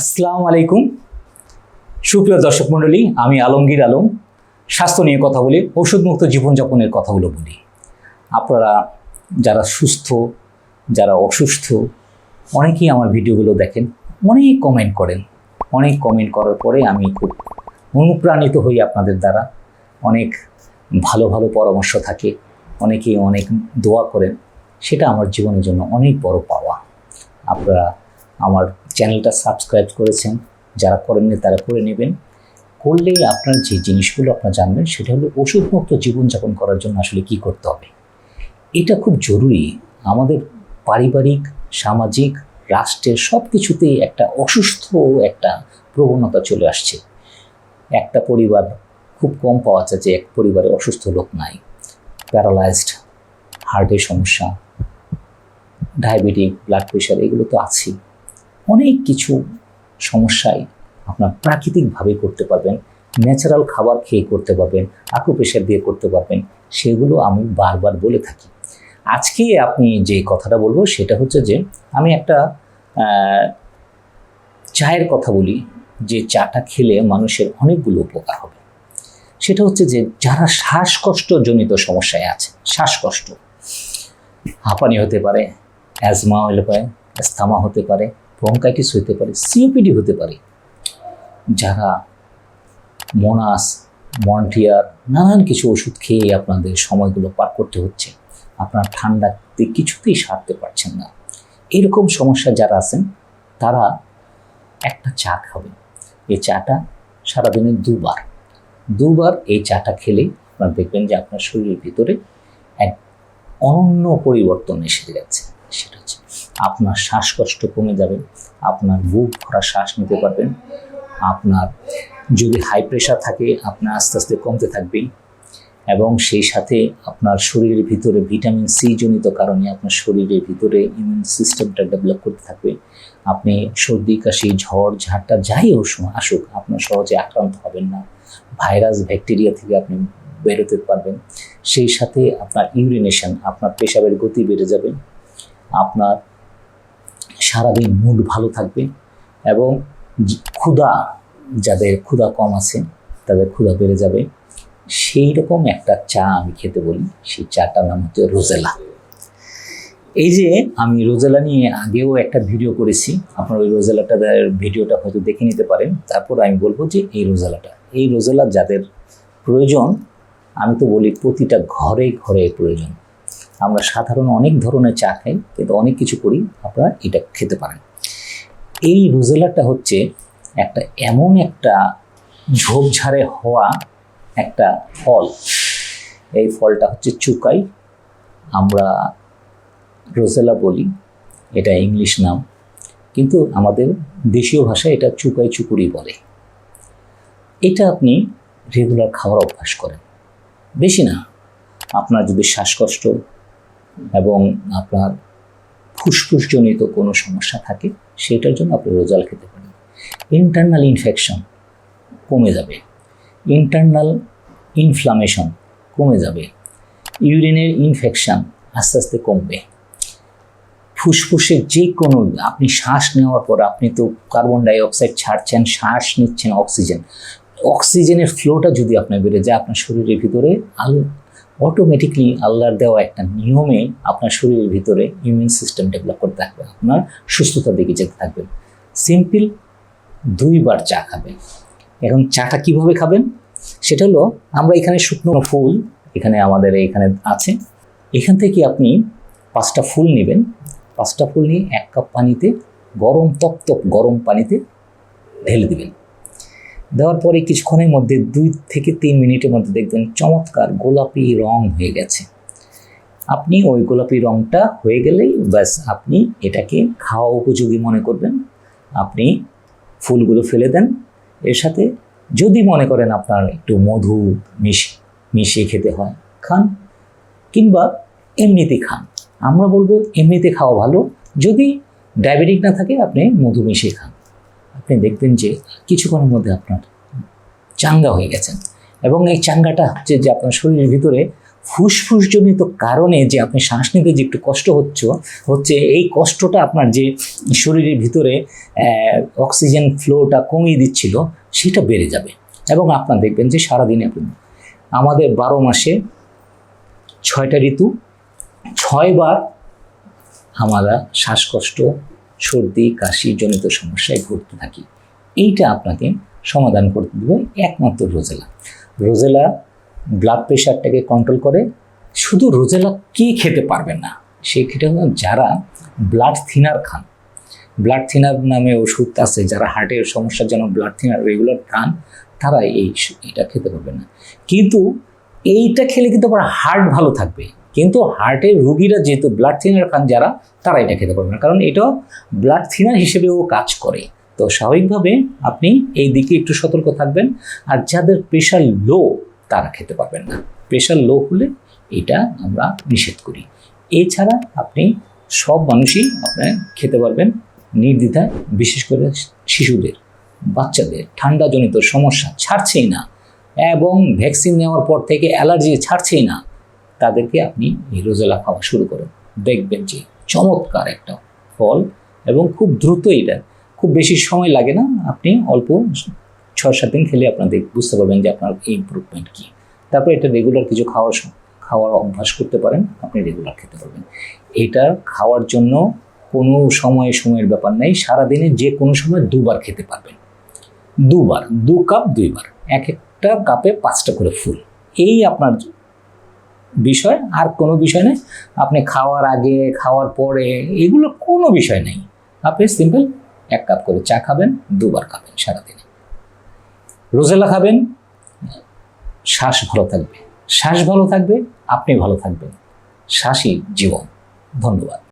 আসসালামু আলাইকুম। সুপ্রিয় দর্শক মণ্ডলী, আমি আলমগীর আলম। স্বাস্থ্য নিয়ে কথা বলি, ওষুধমুক্ত জীবনযাপনের কথাগুলো বলি। আপনারা যারা সুস্থ, যারা অসুস্থ, অনেকেই আমার ভিডিওগুলো দেখেন, অনেক কমেন্ট করেন। অনেক কমেন্ট করার পরে আমি খুব অনুপ্রাণিত হই আপনাদের দ্বারা। অনেক ভালো ভালো পরামর্শ থাকে, অনেকেই অনেক দোয়া করেন। সেটা আমার জীবনের জন্য অনেক বড় পাওয়া। আপনারা আমার চ্যানেলটা সাবস্ক্রাইব করেছেন, যারা করেননি তারা করে নেবেন। করলেই আপনার যে জিনিসগুলো আপনারা জানবেন, সেটা হলো ওষুধমুক্ত জীবনযাপন করার জন্য আসলে কি করতে হবে। এটা খুব জরুরি। আমাদের পারিবারিক, সামাজিক, রাষ্ট্রের সব কিছুতেই একটা অসুস্থ একটা প্রবণতা চলে আসছে। একটা পরিবার খুব কম পাওয়া যায় যে এক পরিবারে অসুস্থ লোক নাই। প্যারালাইজড, হার্টের সমস্যা, ডায়াবেটিক, ব্লাড প্রেশার এগুলো তো আছেই। অনেক কিছু সমস্যায় আপনার প্রাকৃতিকভাবে করতে পারবেন ন্যাচারাল খাবার খেয়ে করতে পারবেন আকুপ্রেশার দিয়ে করতে পারবেন, সেগুলো আমি বারবার বলে থাকি। আজকে আপনি যে কথাটা বলব সেটা হচ্ছে যে, আমি একটা চায়ের কথা বলি, যে চাটা খেলে মানুষের অনেকগুলো উপকার হবে। সেটা হচ্ছে যে, যারা শ্বাসকষ্টজনিত সমস্যায় আছে, শ্বাসকষ্ট, হাঁপানি হতে পারে অ্যাজমা হতে পারে অ্যাস্থামা হতে পারে ব্রঙ্কাইটিস হতে পারে সিওপিডি হতে পারে। যারা মনাস মন্টিয়ার নানান কিছু ওষুধ খেয়ে আপনাদের সময়গুলো পার করতে হচ্ছে, আপনার ঠান্ডাতে কিছুতেই সারতে পারছেন না। এরকম সমস্যা যারা আছেন, তারা একটা চা খাবেন। এই চাটা সারাদিনে দুবার দুবার এই চাটা খেলে আপনার দেখবেন যে আপনার শরীরের ভিতরে এক অনন্য পরিবর্তন এসে যাচ্ছে। সেটা হচ্ছে আপনার শ্বাসকষ্ট কমে যাবে, আপনার বুক ভরা শ্বাস নিতে পারবেন, আপনার যদি হাই প্রেশার থাকে আপনার আস্তে আস্তে কমতে থাকবে এবং সেই সাথে আপনার শরীরের ভিতরে ভিটামিন সি জনিত কারণে আপনার শরীরের ভিতরে ইমিউন সিস্টেমটা ডেভেলপ করতে থাকবে। আপনি সর্দি, কাশি, ঝড় ঝাঁটা যাই আসুক, আপনার সহজে আক্রান্ত হবেন না। ভাইরাস, ব্যাকটেরিয়া থেকে আপনি বেরোতে পারবেন। সেই সাথে আপনার ইউরিনেশন আপনার পেশাবের গতি বেড়ে যাবে। আপনার সারাদিন মুড ভালো থাকবে এবং ক্ষুধা যাদের, ক্ষুধা কম আছে, তাদের ক্ষুধা বেড়ে যাবে। সেই রকম একটা চা আমি খেতে বলি, সেই চাটার নাম হচ্ছে রোজেলা। এই যে আমি রোজেলা নিয়ে আগেও একটা ভিডিও করেছি, আপনার ওই রোজেলাটা ভিডিওটা হয়তো দেখে নিতে পারেন। তারপর আমি বলব যে এই রোজেলাটা, এই রোজেলা যাদের প্রয়োজন, আমি তো বলি প্রতিটা ঘরে ঘরে প্রয়োজন। আমরা সাধারণ অনেক ধরনের চা খাই, কিন্তু অনেক কিছু করি, আপনারা এটা খেতে পারেন। এই রোজেলাটা হচ্ছে একটা এমন একটা ঝোপঝাড়ে হওয়া একটা ফল। এই ফলটা হচ্ছে চুকাই। আমরা রোজেলা বলি, এটা ইংলিশ নাম। কিন্তু আমাদের দেশীয় ভাষায় এটা চুকাই চুকুরি বলে। এটা আপনি রেগুলার খাওয়ার অভ্যাস করেন। বেশি না, আপনার যদি শ্বাসকষ্ট এবং আপনার ফুসফুসজনিত কোনো সমস্যা থাকে, সেটার জন্য আপনি রোজাল খেতে পারেন। ইন্টারনাল ইনফেকশন কমে যাবে। ইন্টারনাল ইনফ্লামেশন কমে যাবে। ইউরিনের ইনফেকশন আস্তে আস্তে কমবে। ফুসফুসের যে কোনো, আপনি শ্বাস নেওয়ার পর আপনি তো কার্বন ডাই অক্সাইড ছাড়ছেন, শ্বাস নিচ্ছেন অক্সিজেন অক্সিজেনের ফ্লোটা যদি আপনার বেড়ে যায়, আপনার শরীরের ভিতরে আল অটোমেটিকলি আল্লাহর দেওয়া একটা নিয়মে আপনার শরীরের ভিতরে ইমিউন সিস্টেম ডেভেলপ করতে থাকবে, আপনার সুস্থতার দিকে যেতে থাকবে। সিম্পল দুইবার চা খাবেন। এখন চাটা কীভাবে খাবেন? সেটা হলো, আমরা এখানে শুকনো ফুল এখানে আমাদের এখানে আছে। এখান থেকে আপনি পাঁচটা ফুল নেবেন। পাঁচটা ফুল নিয়ে এক কাপ পানিতে গরম তপ্ত গরম পানিতে ঢেলে দিবেন। দেওয়ার পরে কিছুক্ষণের মধ্যে দুই থেকে তিন মিনিটের মধ্যে দেখবেন চমৎকার গোলাপি রং হয়ে গেছে। আপনি ওই গোলাপি রংটা হয়ে গেলেই ব্যাস, আপনি এটাকে খাওয়া উপযোগী মনে করবেন। আপনি ফুলগুলো ফেলে দেন। এর সাথে যদি মনে করেন আপনার একটু মধু মিশ, মিশিয়ে খেতে হয়, খান কিংবা এমনিতে খান। আমরা বলব এমনিতে খাওয়া ভালো। যদি ডায়াবেটিক না থাকে, আপনি মধু মিশিয়ে খান। আপনি দেখবেন যে কিছুক্ষণের মধ্যে আপনার চাঙ্গা হয়ে গেছেন। এবং এই চাঙ্গাটা হচ্ছে যে আপনার শরীরের ভিতরে ফুসফুসজনিত কারণে যে আপনি শ্বাস নিতে যে একটু কষ্ট হচ্ছে হচ্ছে এই কষ্টটা আপনার যে শরীরের ভিতরে অক্সিজেন ফ্লোটা কমিয়ে দিচ্ছিল, সেটা বেড়ে যাবে। এবং আপনার দেখবেন যে সারাদিনে আপনি, আমাদের বারো মাসে ছয়টা ঋতু, ছয়বার আমরা শ্বাসকষ্ট সর্দি, কাশি জনিত সমস্যায় ভুগতে থাকি। এইটা আপনাকে সমাধান করতে দেবে একমাত্র রোজেলা। রোজেলা ব্লাড প্রেশারটাকে কন্ট্রোল করে। শুধু রোজেলা কি খেতে পারবেন না সেই হলো যারা ব্লাড থিনার খান। ব্লাড থিনার নামে ওষুধ আছে, যারা হার্টের সমস্যার জন্য ব্লাড থিনার রেগুলার খান, তারা এই এটা খেতে পারবে না। কিন্তু এইটা খেলে কিন্তু আবার হার্ট ভালো থাকবে। কিন্তু হার্টের রুগীরা যেহেতু ব্লাড থিনার খান যারা, তারা এটা খেতে পারবে না। কারণ এটা ব্লাড থিনার হিসেবেও কাজ করে। তো স্বাভাবিকভাবে আপনি এই দিকে একটু সতর্ক থাকবেন। আর যাদের প্রেশার লো তারা খেতে পারবেন না। প্রেশার লো হলে এটা আমরা নিষেধ করি। এছাড়া আপনি সব মানুষই আপনার খেতে পারবেন। নির্দ্বিধায়, বিশেষ করে শিশুদের, বাচ্চাদের, ঠান্ডাজনিত সমস্যা ছাড়ছেই না। এবং ভ্যাকসিন নেওয়ার পর থেকে অ্যালার্জি ছাড়ছেই না। তাদেরকে আপনি এই রোজেলা খাওয়া শুরু করুন। দেখবেন যে চমৎকার একটা ফল এবং খুব দ্রুত এটা। খুব বেশি সময় লাগে না, আপনি অল্প ছয় সাত দিন খেলে আপনাদের বুঝতে পারবেন যে আপনার এই ইম্প্রুভমেন্ট কী। তারপর এটা রেগুলার কিছু খাওয়ার খাওয়ার অভ্যাস করতে পারেন, আপনি রেগুলার খেতে পারবেন। এটা খাওয়ার জন্য কোনো সময় সময়ের ব্যাপার নেই, সারাদিনে যে কোনো সময় দুবার খেতে পারবেন। দুবার, দু কাপ দুইবার, এক একটা কাপে পাঁচটা করে ফুল। এই আপনার বিষয়, আর কোনো বিষয় নেই। আপনি খাওয়ার আগে, খাওয়ার পরে এগুলো কোনো বিষয় নেই। আপনি সিম্পল এক কাপ করে চা খাবেন, দুবার খাবেন সারাদিনে। রোজেলা খাবেন, শ্বাস ভালো থাকবে। শ্বাস ভালো থাকবে, আপনি ভালো থাকবেন। শ্বাসই জীবন। ধন্যবাদ।